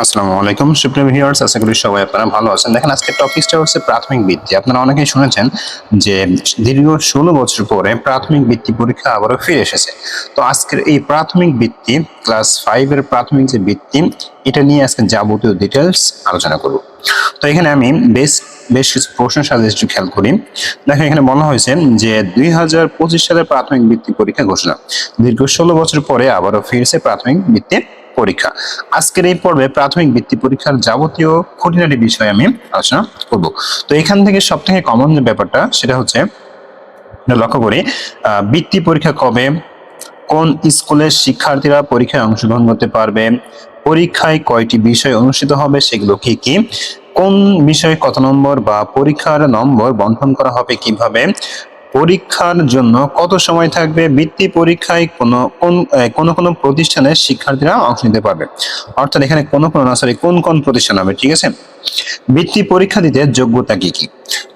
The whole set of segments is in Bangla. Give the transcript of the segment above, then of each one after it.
আসসালামু আলাইকুম সুপ্রিম ভিউয়ার্স আশা করি সবাই আপনারা ভালো আছেন। দেখেন, আজকে টপিকটা হচ্ছে প্রাথমিক বৃত্তি। আপনারা অনেকেই শুনেছেন যে দীর্ঘ ষোলো বছর পরে প্রাথমিক বৃত্তি পরীক্ষা আবারও ফিরে এসেছে। তো আজকের এই প্রাথমিক বৃত্তি, ক্লাস ফাইভের প্রাথমিক যে বৃত্তি, এটা নিয়ে আজকে যাবতীয় ডিটেলস আলোচনা করব। তো এখানে আমি বেশ বেশ কিছু প্রশ্ন সাজেস্ট খেয়াল করি। দেখেন, এখানে বলা হয়েছে যে দুই হাজার পঁচিশ সালের প্রাথমিক বৃত্তি পরীক্ষা ঘোষণা। দীর্ঘ ষোলো বছর পরে আবারও ফিরেছে প্রাথমিক বৃত্তি। পরীক্ষা। আজকের এই পর্বে প্রাথমিক বৃত্তি পরীক্ষার যাবতীয় খুঁটিনাটি বিষয়ে আমি আলোচনা করব। তো এখান থেকে সব থেকে কমন যে ব্যাপারটা, সেটা হচ্ছে লক্ষ্য করি বৃত্তি পরীক্ষা কবে, কোন স্কুলের শিক্ষার্থীরা পরীক্ষায় অংশগ্রহণ করতে পারবে, পরীক্ষায় কয়টি বিষয় অনুষ্ঠিত হবে, সেগুলো কি কি, কোন বিষয়ে কত নম্বর বা পরীক্ষার নম্বর বন্টন করা হবে কীভাবে পরীক্ষার জন্য কত সময় থাকবে? বৃত্তি পরীক্ষায় কোনো, কোন কোন কোন প্রতিষ্ঠানের শিক্ষার্থীরা অংশ নিতে পারবে। অর্থাৎ এখানে কোন কোন, না সরি কোন কোন প্রতিষ্ঠান হবে, ঠিক আছে? বৃত্তি পরীক্ষা দিতে যোগ্যতা কি কি?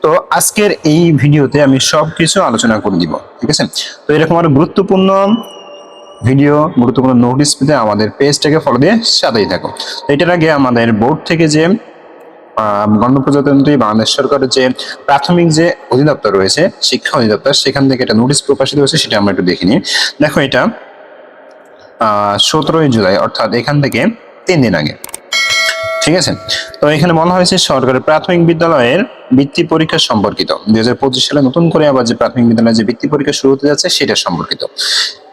তো আজকের এই ভিডিওতে আমি সবকিছু আলোচনা করে দিব, ঠিক আছে? তো এরকম আরও গুরুত্বপূর্ণ ভিডিও, গুরুত্বপূর্ণ নোটিস পেতে আমাদের পেজটাকে ফলো দিয়ে সাথেই থাকো। এটার আগে আমাদের বোর্ড থেকে যে গণপ্রজাতন্ত্রী বাংলাদেশ সরকারের যে প্রাথমিক যে অধিদপ্তর রয়েছে, শিক্ষা অধিদপ্তর, সেখান থেকে একটা নোটিশ প্রকাশিত হয়েছে, সেটা আমরা একটু দেখিনি দেখো এটা সতেরোই জুলাই, অর্থাৎ এখান থেকে তিন দিন আগে। ঠিক আছে? তো এখানে বলা হয়েছে সরকারের প্রাথমিক বিদ্যালয়ের বৃত্তি পরীক্ষা সম্পর্কিত। দুই হাজার পঁচিশ সালে নতুন করে আবার যে প্রাথমিক বিদ্যালয়ে যে বৃত্তি পরীক্ষা শুরু হতে যাচ্ছে, সেটা সম্পর্কিত।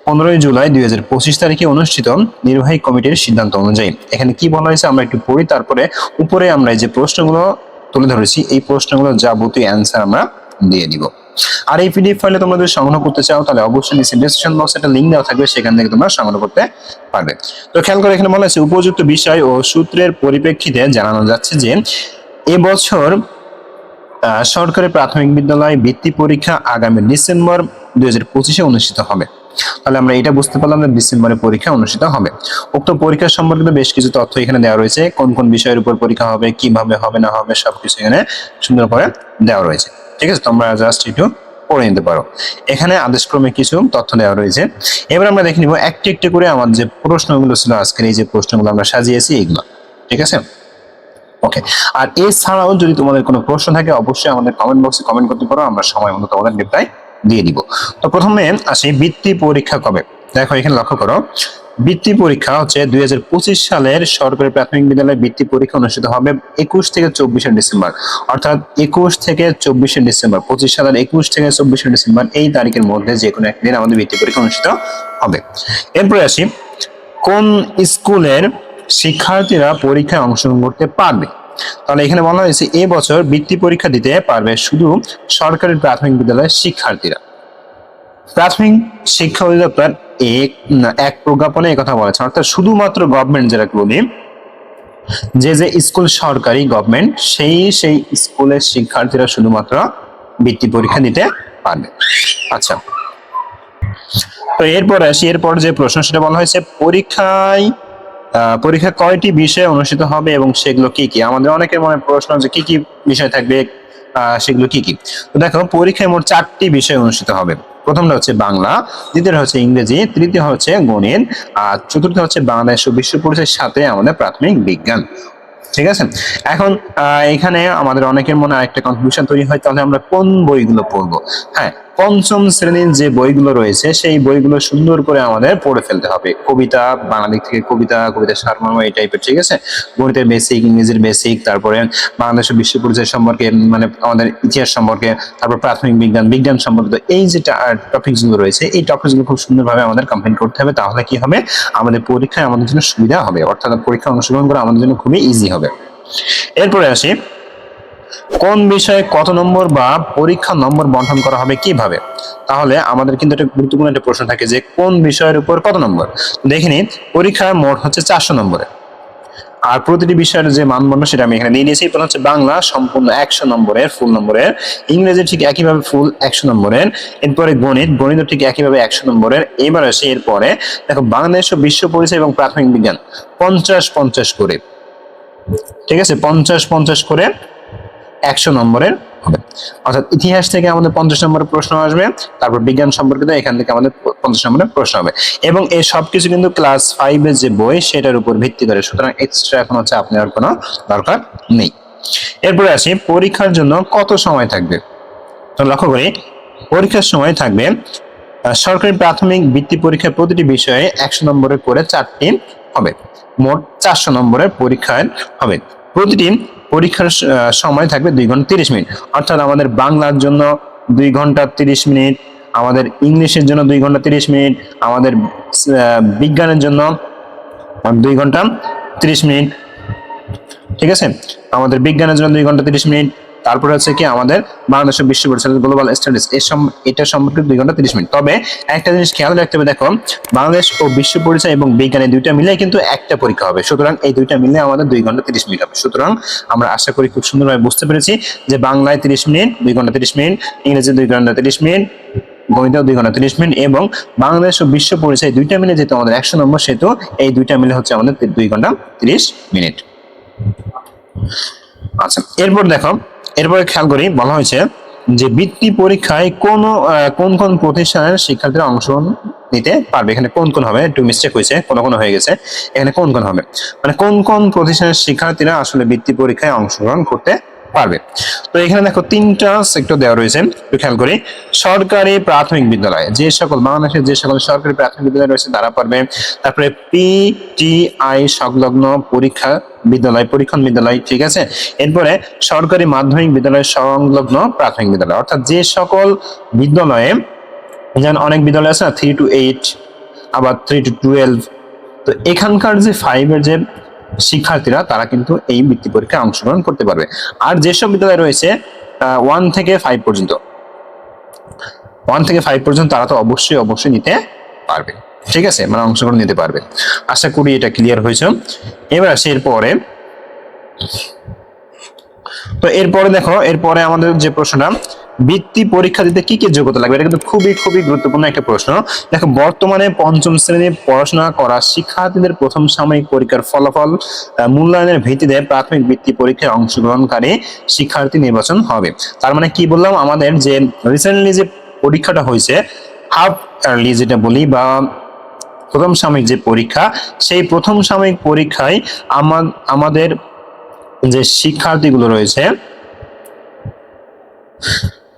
পনেরোই জুলাই দুই হাজার পঁচিশ তারিখে অনুষ্ঠিত নির্বাহী কমিটির সিদ্ধান্ত অনুযায়ী। এখানে কি বলা হয়েছে আমরা একটু পড়ি, তারপরে উপরে আমরা যে প্রশ্নগুলো তুলে ধরেছি, এই প্রশ্নগুলো যাবতীয় অ্যান্সার আমরা দিয়ে দিব। আর এই পিডিএফ ফাইলে তোমরা যদি সংগ্রহ করতে চাও, তাহলে অবশ্যই নিচে ডেসক্রিপশন বক্সে একটা লিঙ্ক দেওয়া থাকবে, সেখান থেকে তোমরা সংগ্রহ করতে পারবে। তো খেয়াল করে এখানে বলা হয়েছে, উপযুক্ত বিষয় ও সূত্রের পরিপ্রেক্ষিতে জানানো যাচ্ছে যে, এবছর সরকারি প্রাথমিক বিদ্যালয় বৃত্তি পরীক্ষা আগামী ডিসেম্বর দুই হাজার পঁচিশে অনুষ্ঠিত হবে। তাহলে আমরা এটা বুঝতে পারলাম যে ডিসেম্বরে পরীক্ষা অনুষ্ঠিত হবে। উক্ত পরীক্ষা সম্পর্কিত বেশ কিছু তথ্য এখানে দেওয়া রয়েছে। কোন কোন বিষয়ের উপর পরীক্ষা হবে কীভাবে হবে, না হবে, সবকিছু এখানে সুন্দর করে দেওয়া রয়েছে। ঠিক আছে? তোমরা জাস্ট একটু পড়ে নিতে পারো। এখানে আদেশক্রমে কিছু তথ্য দেওয়া রয়েছে। এবার আমরা দেখে নিব একটি একটি করে আমার যে প্রশ্নগুলো ছিল আজকের, এই যে প্রশ্নগুলো আমরা সাজিয়েছি, এগুলো। ঠিক আছে? ওকে। আর এছাড়াও যদি তোমাদের কোনো প্রশ্ন থাকে, অবশ্যই আমাদের কমেন্ট বক্সে কমেন্ট করতে পারো। আমরা সময় মতো তোমাদের রিপ্লাই দিয়ে দিব। তো প্রথমে আসি বৃত্তি পরীক্ষা কবে? দেখো, এখানে লক্ষ্য করো। বৃত্তি পরীক্ষা হচ্ছে দুই হাজার পঁচিশ সালের সরকারি প্রাথমিক বিদ্যালয়ে বৃত্তি পরীক্ষা অনুষ্ঠিত হবে একুশ থেকে চব্বিশে ডিসেম্বর। অর্থাৎ একুশ থেকে চব্বিশে ডিসেম্বর, পঁচিশ সালের একুশ থেকে চব্বিশে ডিসেম্বর এই তারিখের মধ্যে যে কোনো একদিন আমাদের বৃত্তি পরীক্ষা অনুষ্ঠিত হবে। এরপরে আসি, কোন স্কুলের শিক্ষার্থীরা পরীক্ষায় অংশগ্রহণ করতে পারবে? তাহলে এখানে বলা হয়েছে, এ বছর বৃত্তি পরীক্ষা দিতে পারবে শুধু সরকারি প্রাথমিক বিদ্যালয়ের শিক্ষার্থীরা। প্রাথমিক শিক্ষা অধিদপ্তর এক এক প্রজ্ঞাপনে কথা বলেছে। অর্থাৎ শুধুমাত্র গভর্নমেন্ট যেটা বলি যে যে স্কুল সরকারি গভর্নমেন্ট সেই সেই স্কুলের শিক্ষার্থীরা শুধুমাত্র বৃত্তি পরীক্ষা দিতে পারবে। আচ্ছা। তো এরপর আসি, এরপর যে প্রশ্ন, সেটা বলা হয়েছে, পরীক্ষায় পরীক্ষা কয়টি বিষয় অনুষ্ঠিত হবে এবং সেগুলো কি কি? আমাদের অনেকের মনে প্রশ্ন যে কি কি বিষয় থাকবে সেগুলো কি কি? তো দেখো, পরীক্ষায় মোট চারটি বিষয় অনুষ্ঠিত হবে। প্রথমটা হচ্ছে বাংলা, দ্বিতীয়টা হচ্ছে ইংরেজি তৃতীয় হচ্ছে গণিত, আর চতুর্থ হচ্ছে বাংলাদেশ ও বিশ্ব পরিচয়ের সাথে আমাদের প্রাথমিক বিজ্ঞান। ঠিক আছে? এখন এখানে আমাদের অনেকের মনে আরেকটা কনফিউশন তৈরি হয়, তাহলে আমরা কোন বইগুলো পড়ব? হ্যাঁ পঞ্চম শ্রেণির যে বইগুলো রয়েছে, সেই বইগুলো সুন্দর করে আমাদের পড়ে ফেলতে হবে। কবিতা বাংলাদেশ থেকে কবিতা কবিতা সারমর্ম, এই টাইপের ঠিক আছে? গণিতের বেসিক ইংরেজির বেসিক তারপরে বাংলাদেশ ও বিশ্ব পরিচয় সম্পর্কে মানে আমাদের ইতিহাস সম্পর্কে, তারপর প্রাথমিক বিজ্ঞান বিজ্ঞান সম্পর্কিত এই যে টপিকসগুলো রয়েছে, এই টপিকসগুলো খুব সুন্দরভাবে আমাদের কমপ্লিট করতে হবে, তাহলে কি হবে? আমাদের পরীক্ষায় আমাদের জন্য সুবিধা হবে, অর্থাৎ পরীক্ষা অংশগ্রহণ করা আমাদের জন্য খুবই ইজি হবে। এরপরে আসি কোন বিষয়ে কত নম্বর বা পরীক্ষা নম্বর বন্টন করা হবে কীভাবে? তাহলে আমাদের কিন্তু একটা গুরুত্বপূর্ণ একটা প্রশ্ন থাকে যে কোন বিষয়ের উপর কত নম্বর? দেখে নিন পরীক্ষার মোট হচ্ছে চারশো নম্বরে। আর প্রতিটি বিষয়ের যে মানদণ্ড সেটা আমি এখানে নিয়ে নিয়েছি। প্রথম হচ্ছে বাংলা, সম্পূর্ণ একশো নম্বরের ফুল নম্বরের। ইংরেজি ঠিক একইভাবে ফুল একশো নম্বরের। এরপরে গণিত গণিত ঠিক একইভাবে একশো নম্বরের। এবার আসে এরপরে, দেখো বাংলাদেশ ও বিশ্ব পরিচয় এবং প্রাথমিক বিজ্ঞান। পঞ্চাশ পঞ্চাশ করে। ঠিক আছে? পঞ্চাশ পঞ্চাশ করে একশো নম্বরের হবে। অর্থাৎ ইতিহাস থেকে আমাদের পঞ্চাশ নম্বরের প্রশ্ন আসবে, তারপর বিজ্ঞান সম্পর্কিত এখান থেকে আমাদের পঞ্চাশ নম্বরের প্রশ্ন হবে। এবং এই সবকিছু কিন্তু ক্লাস ফাইভের যে বই, সেটার উপর ভিত্তি করে। সুতরাং এক্সট্রা এখন হচ্ছে আপনার কোনো দরকার নেই। এরপরে আসি, পরীক্ষার জন্য কত সময় থাকবে? তো লক্ষ্য করি, পরীক্ষার সময় থাকবে সরকারি প্রাথমিক বৃত্তি পরীক্ষার প্রতিটি বিষয়ে একশো নম্বরের করে চারটি হবে। মোট চারশো নম্বরের পরীক্ষায় হবে। প্রতিটি পরীক্ষার সময় থাকবে দুই ঘণ্টা তিরিশ মিনিট। অর্থাৎ আমাদের বাংলার জন্য দুই ঘণ্টা তিরিশ মিনিট, আমাদের ইংলিশের জন্য দুই ঘণ্টা তিরিশ মিনিট, আমাদের বিজ্ঞানের জন্য দুই ঘণ্টা তিরিশ মিনিট। ঠিক আছে? আমাদের বিজ্ঞানের জন্য দুই ঘণ্টা তিরিশ মিনিট তারপরে হচ্ছে কি আমাদের বাংলাদেশ বিশ্ব পরিচালনা গ্লোবাল স্টাডিজ এটা সম্পর্কে দুই ঘণ্টা তিরিশ মিনিট। তবে একটা জিনিস খেয়াল রাখতে হবে, দেখো, বাংলাদেশ ও বিশ্ব পরিচয় এবং বিজ্ঞানের দুইটা মিলে কিন্তু একটা পরীক্ষা হবে। সুতরাং এই দুইটা মিলে আমাদের দুই ঘণ্টা তিরিশ মিনিট হবে। সুতরাং আমরা আশা করি খুব সুন্দরভাবে বুঝতে পেরেছি যে বাংলায় তিরিশ মিনিট, দুই ঘণ্টা তিরিশ মিনিট ইংরেজি দুই ঘণ্টা তিরিশ মিনিট গণিত দুই ঘণ্টা তিরিশ মিনিট এবং বাংলাদেশ ও বিশ্ব পরিচয় দুইটা মিলে যেহেতু আমাদের একশো নম্বর সেহেতু এই দুইটা মিলে হচ্ছে আমাদের দুই ঘণ্টা তিরিশ মিনিট। আচ্ছা এরপর দেখো এরপরে খেয়াল করি, বলা হয়েছে যে বৃত্তি পরীক্ষায় কোন কোন কোন প্রতিষ্ঠানের শিক্ষার্থীরা অংশগ্রহণ নিতে পারবে। এখানে কোন কোন হবে? একটু মিস্টেক হয়েছে, কোন কোন হয়ে গেছে। এখানে কোন কোন হবে? মানে কোন কোন প্রতিষ্ঠানের শিক্ষার্থীরা আসলে বৃত্তি পরীক্ষায় অংশগ্রহণ করতে পারবে। তো এখানে দেখো তিনটা সেক্টর দেওয়া রয়েছে, একটু খেয়াল করি। সরকারি প্রাথমিক বিদ্যালয়, যে সকল বাংলাদেশের যে সকল সরকারি প্রাথমিক বিদ্যালয় রয়েছে, তারা পারবে। তারপরে পিটিআই সংলগ্ন পরীক্ষা বিদ্যালয়, পরীক্ষণ বিদ্যালয়, ঠিক আছে? এরপরে সরকারি মাধ্যমিক বিদ্যালয় সংলগ্ন প্রাথমিক বিদ্যালয়। অর্থাৎ যে সকল বিদ্যালয়ে, যেমন অনেক বিদ্যালয় আছে না থ্রি টু এইট আবার থ্রি টু টুয়েলভ তো এখানকার যে ফাইভের যে শিক্ষার্থীরা তারা কিন্তু এই বৃত্তি পরীক্ষায় অংশগ্রহণ করতে পারবে। আর যেসব বিদ্যালয় রয়েছে ওয়ান থেকে ফাইভ পর্যন্ত ওয়ান থেকে ফাইভ পর্যন্ত তারা তো অবশ্যই অবশ্যই নিতে পারবে। ঠিক আছে? মানে অংশগ্রহণ নিতে পারবে। আশা করি এটা ক্লিয়ার হয়েছে। এবার আসি এরপরে। তো এরপরে দেখো, এরপরে আমাদের যে প্রশ্নটা বৃত্তি পরীক্ষা দিতে কি কি যোগ্যতা লাগবে? এটা কিন্তু খুবই খুবই গুরুত্বপূর্ণ একটা প্রশ্ন। দেখো, বর্তমানে পঞ্চম শ্রেণি পড়াশোনা করা শিক্ষার্থীদের প্রথম সাময়িক পরীক্ষার ফলাফল মূল্যায়নের ভিত্তিতে প্রাথমিক বৃত্তি পরীক্ষায় অংশগ্রহণকারী শিক্ষার্থী নির্বাচন হবে। তার মানে কি বললাম? আমাদের যে রিসেন্টলি যে পরীক্ষাটা হয়েছে হাফ ইয়ারলি যেটা বলি বা প্রথম সাময়িক যে পরীক্ষা, সেই প্রথম সাময়িক পরীক্ষায় আমা- আমাদের যে শিক্ষার্থীগুলো রয়েছে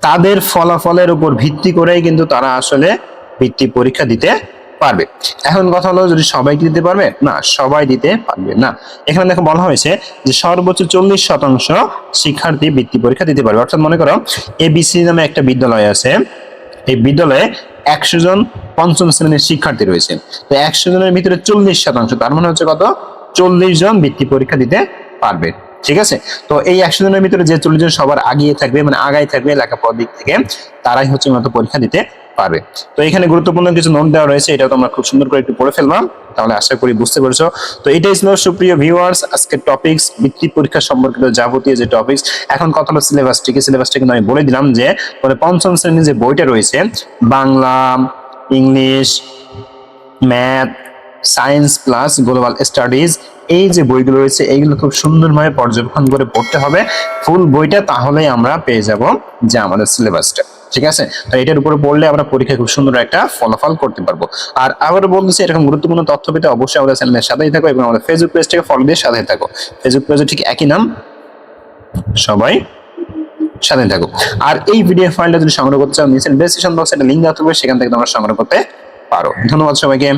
তাদের ফলাফলের উপর ভিত্তি করেই কিন্তু তারা আসলে বৃত্তি পরীক্ষা দিতে পারবে। এখন কথা হলো, যদি সবাইকে দিতে পারবে? না, সবাই দিতে পারবে না। এখানে দেখো বলা হয়েছে যে সর্বোচ্চ চল্লিশ শতাংশ শিক্ষার্থী বৃত্তি পরীক্ষা দিতে পারবে। অর্থাৎ মনে করো এবিসি নামে একটা বিদ্যালয় আছে। এই বিদ্যালয়ে একশো জন পঞ্চম শ্রেণির শিক্ষার্থী রয়েছে। তো একশো জনের ভিতরে চল্লিশ শতাংশ, তার মানে হচ্ছে কত? চল্লিশ জন বৃত্তি পরীক্ষা দিতে পারবে। ঠিক আছে? তো এই একশো জনের ভিতরে যে চল্লিশ জন সবার আগিয়ে থাকবে মানে আগাই থাকবে লেখাপড়ার দিক থেকে, তারাই হচ্ছে মতো পরীক্ষা দিতে পারবে। তো এখানে গুরুত্বপূর্ণ কিছু নোট দেওয়া রয়েছে এটা তোমরা খুব সুন্দর করে একটু পড়ে ফেললাম, তাহলে আশা করি বুঝতে পেরেছ। তো এটাই ছিল সুপ্রিয় ভিউয়ার্স আজকের টপিকস বৃত্তি পরীক্ষা সম্পর্কিত যাবতীয় যে টপিকস এখন কথা হলো সিলেবাস সিলেবাসটা কিন্তু আমি বলে দিলাম যে পঞ্চম শ্রেণির যে বইটা রয়েছে, Bangla, English math science plus global studies এই যে বইগুলো রয়েছে, এইগুলো খুব সুন্দরভাবে পর্যবেক্ষণ করে পড়তে হবে। ফুল বইটা তাহলেই আমরা পেয়ে যাব যে আমাদের সিলেবাসটা, ঠিক আছে? তো এটার উপরে পড়লে আমরা পরীক্ষায় খুব সুন্দর একটা ফলাফল করতে পারব। আর আবারও বলতেছি এরকম গুরুত্বপূর্ণ তথ্য পেতে অবশ্যই আমাদের চ্যানেলের সাথেই থাকো এবং আমাদের ফেসবুক পেজটাকে ফলো দিয়ে সাথে থাকো। ফেসবুক পেজে ঠিক একই নাম? সবাই সাথে থাকো। আর এই ভিডিও ফাইলটা যদি সংগ্রহ করতে চাও, নিচের ডেসক্রিপশন বক্সে একটা লিঙ্ক দেওয়া থাকবে, সেখান থেকে তোমরা সংগ্রহ করতে পারো। ধন্যবাদ সবাইকে।